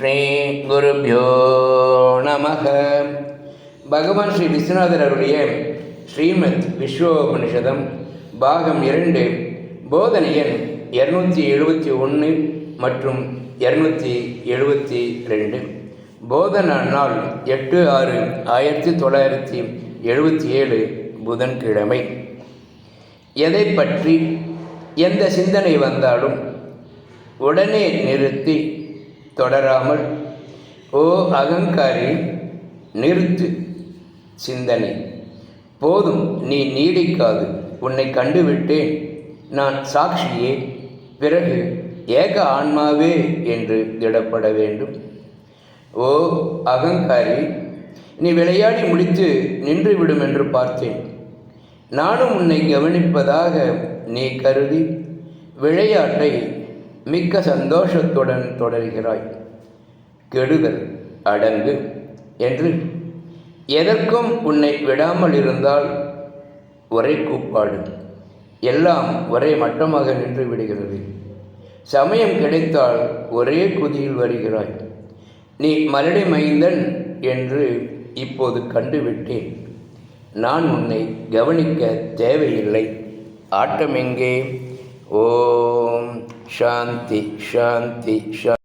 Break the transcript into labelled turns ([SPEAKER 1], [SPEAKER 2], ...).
[SPEAKER 1] ஸ்ரீகுருப்பியோ நமக. பகவான் ஸ்ரீ விஸ்வநாதர் அருடைய ஸ்ரீமத் விஸ்வோபனிஷதம் பாகம் இரண்டு போதனை எண் இரநூத்தி எழுபத்தி ஒன்று மற்றும் இரநூத்தி எழுபத்தி ரெண்டு. போதனா நாள் எட்டு ஆறு ஆயிரத்தி தொள்ளாயிரத்தி எழுபத்தி ஏழு புதன்கிழமை. எதை பற்றி எந்த சிந்தனை வந்தாலும் உடனே நிறுத்தி தொடராமல் ஓ அகங்காரி நிறுத்து சிந்தனை. போதும் நீ நீடிக்காது. உன்னை கண்டுவிட்டேன். நான் சாட்சியே. பிறகு ஏக ஆன்மாவே என்று திடப்பட வேண்டும். ஓ அகங்காரி நீ விளையாடி முடித்து நின்றுவிடும் என்று பார்த்தேன். நானும் உன்னை கவனிப்பதாக நீ கருதி விளையாட்டை மிக்க சந்தோஷத்துடன் தொடர்கிறாய். கெடுதல் அடங்கு என்று. எதற்கும் உன்னை விடாமல் இருந்தால் ஒரே கூப்பாடு. எல்லாம் ஒரே மட்டமாக நின்று விடுகிறது. சமயம் கிடைத்தால் ஒரே குதியில் வருகிறாய். நீ மரடி மைந்தன் என்று இப்போது கண்டுவிட்டேன். நான் உன்னை கவனிக்க தேவையில்லை. ஆட்டம் எங்கே ஓம். ಶಾಂತಿ ಶಾಂತಿ ಶಾಂತಿ